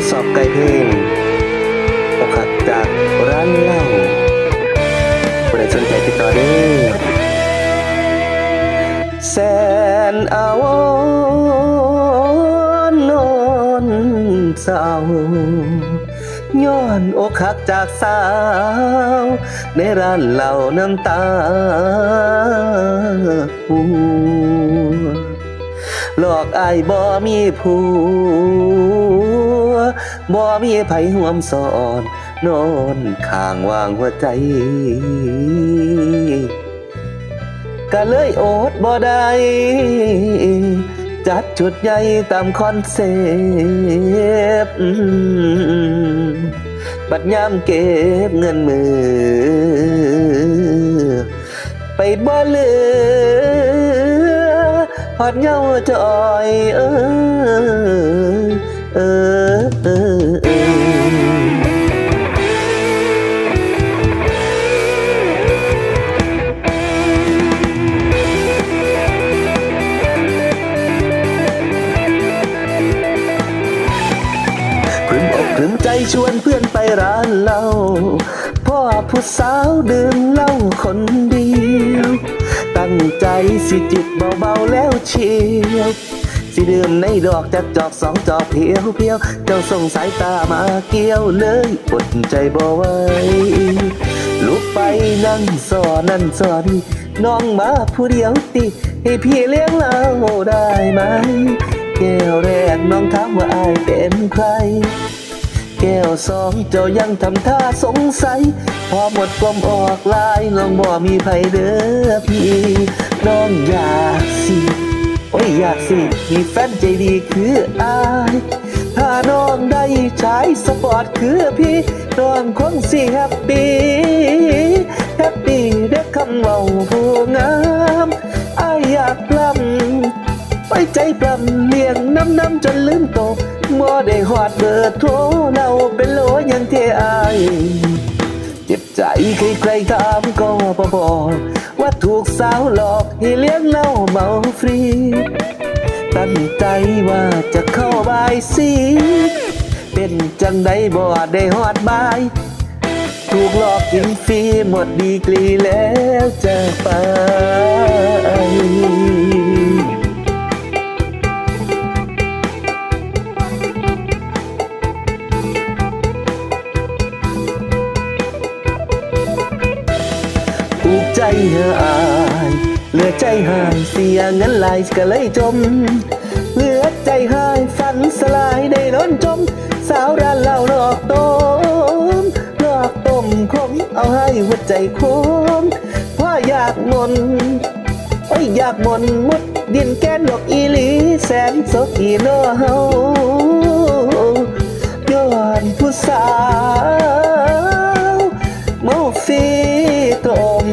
ทดสอบไก่เพลงอกหักจากร้านเหล้าผู้ใดสนใจติดต่อเด้อแสนอาวรนอนเศร้าย้อนอกหักจากสาว ในร้านเหล้าน้ำตาหัวหลอกอายบ่มีผัว บ่มีไผห่วมสอนนอนข้างวางหัวใจ ก็เลยโอดบ่ได้จัดชุดใหญ่ตามคอนเซปต์บัดยามเก็บเงินมือ ไปบ่เหลือพอดเงาจอยเออ อเออเออพรึมอกพรึมใจชวนเพื่อนไปร้านเหล้าพ่อผู้สาวดื่มเหล้าคนเดียว ตั้งใจสิจิบเบาๆแล้วเชียว สิดื่มในดอกจักจอกสองจอกเพียวเพียวเจ้าส่งสายตามาเกี่ยวเลยอดใจบ่ไหวลุกไปนั่งสอนั่นสอนี่น้องมาผู้เดียวติ ให้พี่เลี้ยงเราได้ไหม แก้วแรกน้องถามว่าอายเป็นใคร แก้วสองเจ้ายังทำท่าสงสัย พอหมดกลมออกลายน้องบ่มีไผเด้อพี่ น้องอยากสิ โอ้ยอยากสิ มีแฟนใจดีคืออาย ถ้าน้องได้ใช้สปอร์ตคือพี่ น้องคงสิแฮปปี้แฮปปี้เด้คำเว้าผู้งามอายอยากลำไปใจปลำเลี้ยงน้ำน้ำจนลืมตกบ่ได้หอดเบอร์โทรเราเป็นโหลยังเทอายเจ็บใจใครๆถามก็บอบอกว่าถูกสาวหลอก ให้เลี้ยงเหล้าเมาฟรี ตั้งใจว่าจะเข้าบายสี เป็นจังใดบ่ได้หอดบาย ถูกหลอกกินฟรีหมดดีกรีแล้วจะไปอกใจเหืออา เหลือใจหายเสียเงินหลายก็เลยจม เหลือใจหายฝันสลายได้นอนจม สาวร้านเหล้านอกต้มนอกต้มคมเอาให้หัวใจคมพ่ออยากงนไอ้อยากมนมุดดินแกนหลอกอีหลีแสนสกีโนเฮาย้อนผู้สาวเมาฟีตม